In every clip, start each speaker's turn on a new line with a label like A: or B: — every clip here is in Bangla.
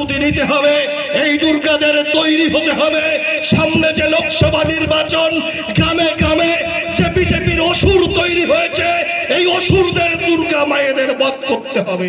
A: প্রস্তুতি নিতে হবে। এই দুর্গাদের তৈরি হতে হবে। সামনে যে লোকসভা নির্বাচন, গ্রামে গ্রামে যে বিজেপির অসুর তৈরি হয়েছে, এই অসুরদের দুর্গা মায়েদের বধ করতে হবে।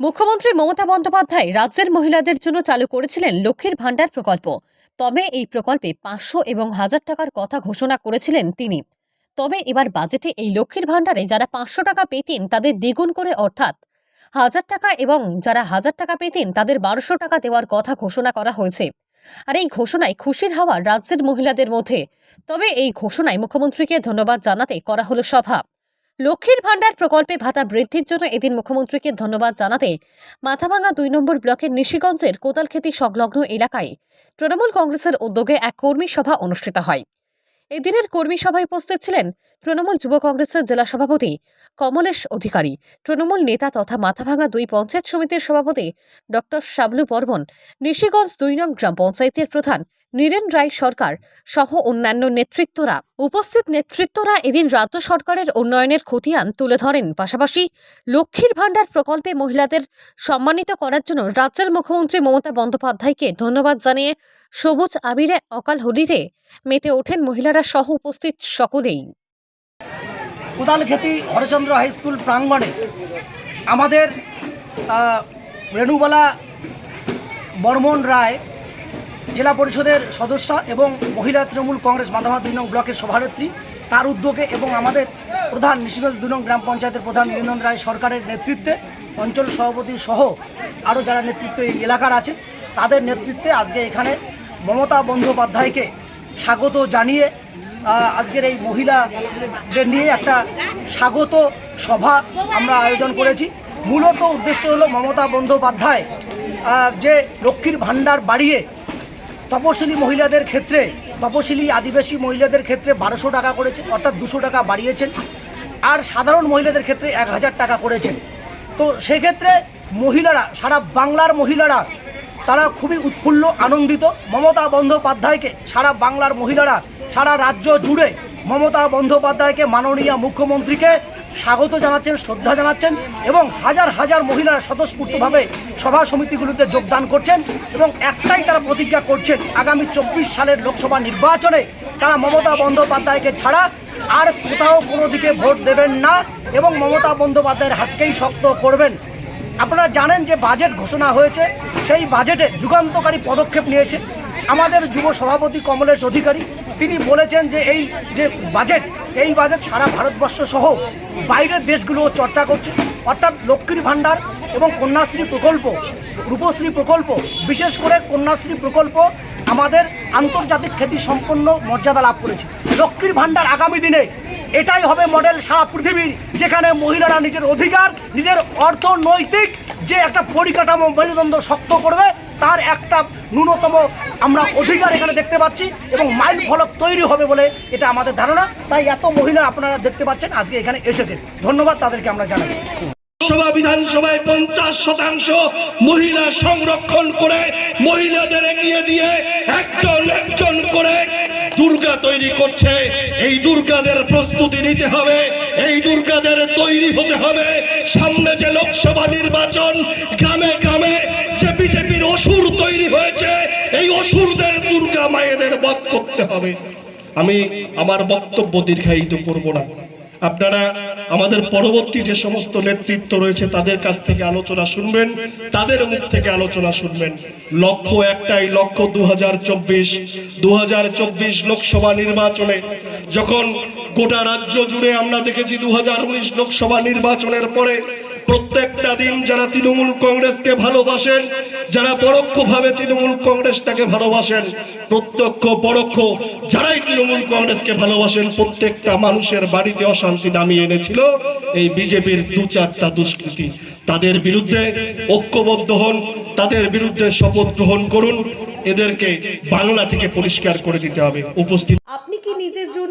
B: মুখ্যমন্ত্রী মমতা বন্দ্যোপাধ্যায় রাজ্যের মহিলাদের জন্য চালু করেছিলেন লক্ষ্মীর ভাণ্ডার প্রকল্প। তবে এই প্রকল্পে পাঁচশো এবং হাজার টাকার কথা ঘোষণা করেছিলেন তিনি। তবে এবার বাজেটে এই লক্ষ্মীর ভাণ্ডারে যারা পাঁচশো টাকা পেতেন, তাদের দ্বিগুণ করে অর্থাৎ হাজার টাকা এবং যারা হাজার টাকা পেতেন তাদের বারোশো টাকা দেওয়ার কথা ঘোষণা করা হয়েছে। আর এই ঘোষণায় খুশির হাওয়া রাজ্যের মহিলাদের মধ্যে। তবে এই ঘোষণায় মুখ্যমন্ত্রীকে ধন্যবাদ জানাতে করা হলো সভা। লক্ষ্মীর ভাণ্ডার প্রকল্পে ভাতা বৃদ্ধির জন্য এদিন মুখ্যমন্ত্রীকে ধন্যবাদ জানাতে মাথাভাঙা দুই নম্বর ব্লকের নিশিগঞ্জের কোদালখেতি সংলগ্ন এলাকায় তৃণমূল কংগ্রেসের উদ্যোগে এক কর্মী সভা অনুষ্ঠিত হয়। এদিনের কর্মী সভায় উপস্থিত ছিলেন তৃণমূল যুব কংগ্রেসের জেলা সভাপতি কমলেশ অধিকারী, তৃণমূল নেতা তথা মাথাভাঙা দুই পঞ্চায়েত সমিতির সভাপতি ডক্টর শাবলু বর্মন, নিশিগঞ্জ দুই নং গ্রাম পঞ্চায়েতের প্রধান নীরেন রায় সরকার সহ অন্যান্য নেতৃত্বরা। উপস্থিত নেতৃত্বরা এদিন রাজ্য সরকারের উন্নয়নের খতিয়ান তুলে ধরেন। পাশাপাশি লক্ষ্মীর ভাণ্ডার প্রকল্পে মহিলাদের সম্মানিত করার জন্য রাজ্যের মুখ্যমন্ত্রী মমতা বন্দ্যোপাধ্যায়কে ধন্যবাদ জানিয়ে সবুজ আবিরে অকাল হোলিতে মেতে ওঠেন মহিলারা সহ উপস্থিত সকলেই।
C: হরচন্দ্র হাই স্কুল প্রাঙ্গণে আমাদের রেণুবালা বর্মন রায় জেলা পরিষদের সদস্য এবং মহিলা তৃণমূল কংগ্রেস মাধামা দুই নং ব্লকের সভানেত্রী তার উদ্যোগে এবং আমাদের প্রধান নিশিগঞ্জ দুই নং গ্রাম পঞ্চায়েতের প্রধান নিরঞ্জন রায় সরকারের নেতৃত্বে অঞ্চল সভাপতি সহ আরও যারা নেতৃত্ব এই এলাকার আছে তাদের নেতৃত্বে আজকে এখানে মমতা বন্দ্যোপাধ্যায়কে স্বাগত জানিয়ে আজকের এই মহিলাদের নিয়ে একটা স্বাগত সভা আমরা আয়োজন করেছি। মূলত উদ্দেশ্য হলো মমতা বন্দ্যোপাধ্যায় যে লক্ষ্মীর ভাণ্ডার বাড়িয়ে তপশিলি মহিলাদের ক্ষেত্রে তপশিলি আদিবাসী মহিলাদের ক্ষেত্রে বারোশো টাকা করেছেন, অর্থাৎ দুশো টাকা বাড়িয়েছেন, আর সাধারণ মহিলাদের ক্ষেত্রে এক হাজার টাকা করেছেন। তো সেক্ষেত্রে মহিলারা, সারা বাংলার মহিলারা, তারা খুবই উৎফুল্ল, আনন্দিত। মমতা বন্দ্যোপাধ্যায়কে, সারা বাংলার মহিলারা, সারা রাজ্য জুড়ে মমতা বন্দ্যোপাধ্যায়কে মাননীয় মুখ্যমন্ত্রীকে স্বাগত জানাচ্ছেন, শ্রদ্ধা জানাচ্ছেন এবং হাজার হাজার মহিলারা স্বতঃস্ফূর্তভাবে সভা সমিতিগুলোতে যোগদান করছেন এবং একটাই তারা প্রতিজ্ঞা করছেন, আগামী চব্বিশ সালের লোকসভা নির্বাচনে তারা মমতা বন্দ্যোপাধ্যায়কে ছাড়া আর কোথাও কোনো দিকে ভোট দেবেন না এবং মমতা বন্দ্যোপাধ্যায়ের হাতকেই শক্ত করবেন। আপনারা জানেন যে বাজেট ঘোষণা হয়েছে, সেই বাজেটে যুগান্তকারী পদক্ষেপ নিয়েছে। আমাদের যুব সভাপতি কমলেশ অধিকারী তিনি বলেছেন যে এই যে বাজেট এই বাজেট সারা ভারতবর্ষ সহ বাইরের দেশগুলো চর্চা করছে। অর্থাৎ লক্ষ্মীর ভাণ্ডার এবং কন্যাশ্রী প্রকল্প, রূপশ্রী প্রকল্প, বিশেষ করে কন্যাশ্রী প্রকল্প আমাদের আন্তর্জাতিক খ্যাতি সম্পন্ন মর্যাদা লাভ করেছে। লক্ষ্মীর ভাণ্ডার আগামী দিনে এটাই হবে মডেল সারা পৃথিবীর, যেখানে মহিলারা নিজের অধিকার, নিজের অর্থনৈতিক যে একটা পরিকাঠামো মেরুদণ্ড শক্ত করবে তার একটা ন্যূনতম আমরা অধিকার এখানে দেখতে পাচ্ছি এবং মাইল ফলক তৈরি হবে বলে এটা আমাদের ধারণা। তাই এত মহিলা আপনারা দেখতে পাচ্ছেন, আজকে এখানে এসেছেন। ধন্যবাদ তাদেরকে আমরা জানাই।
A: লোকসভা, বিধানসভায় পঞ্চাশ শতাংশ মহিলা সংরক্ষণ করে মহিলাদের এগিয়ে দিয়ে একজন একজন করে দুর্গা তৈরি করছে। এই দুর্গাদের প্রস্তুতি নিতে হবে, এই দুর্গাদের তৈরি হতে হবে। সামনে যে লোকসভা নির্বাচন, গ্রামে গ্রামে যে বিজেপির অসুর তৈরি হয়েছে, এই অসুরদের দুর্গা মায়েদের বধ করতে হবে। আমি আমার বক্তব্য দীর্ঘায়িত করব না। আপনারা আমাদের পরবর্তী যে সমস্ত নেতৃত্ব রয়েছে, তাদের কাছ থেকে আলোচনা শুনবেন, তাদের মুখ থেকে আলোচনা শুনবেন। লক্ষ্য একটাই, লক্ষ্য দু হাজার চব্বিশ দু লোকসভা নির্বাচনে যখন গোটা রাজ্য জুড়ে আমরা দেখেছি দু হাজার উনিশ লোকসভা নির্বাচনের পরে প্রত্যেকটা দিন যারা তৃণমূল কংগ্রেসকে ভালোবাসেন, যারা পরোক্ষভাবে তৃণমূল কংগ্রেসটাকে ভালোবাসেন, প্রত্যক্ষ, পরোক্ষ, যারাই তৃণমূল কংগ্রেসকে ভালোবাসেন, প্রত্যেকটা মানুষের বাড়িতে অশান্তি নামিয়ে এনেছিল এই বিজেপির দু চারটা দুষ্কৃতি। তাদের বিরুদ্ধে ঐক্যবদ্ধ হন, তাদের বিরুদ্ধে শপথ গ্রহণ করুন, এদেরকে বাংলা থেকে পরিষ্কার করে দিতে হবে। উপস্থিত
D: আপনি কি নিজের জন্য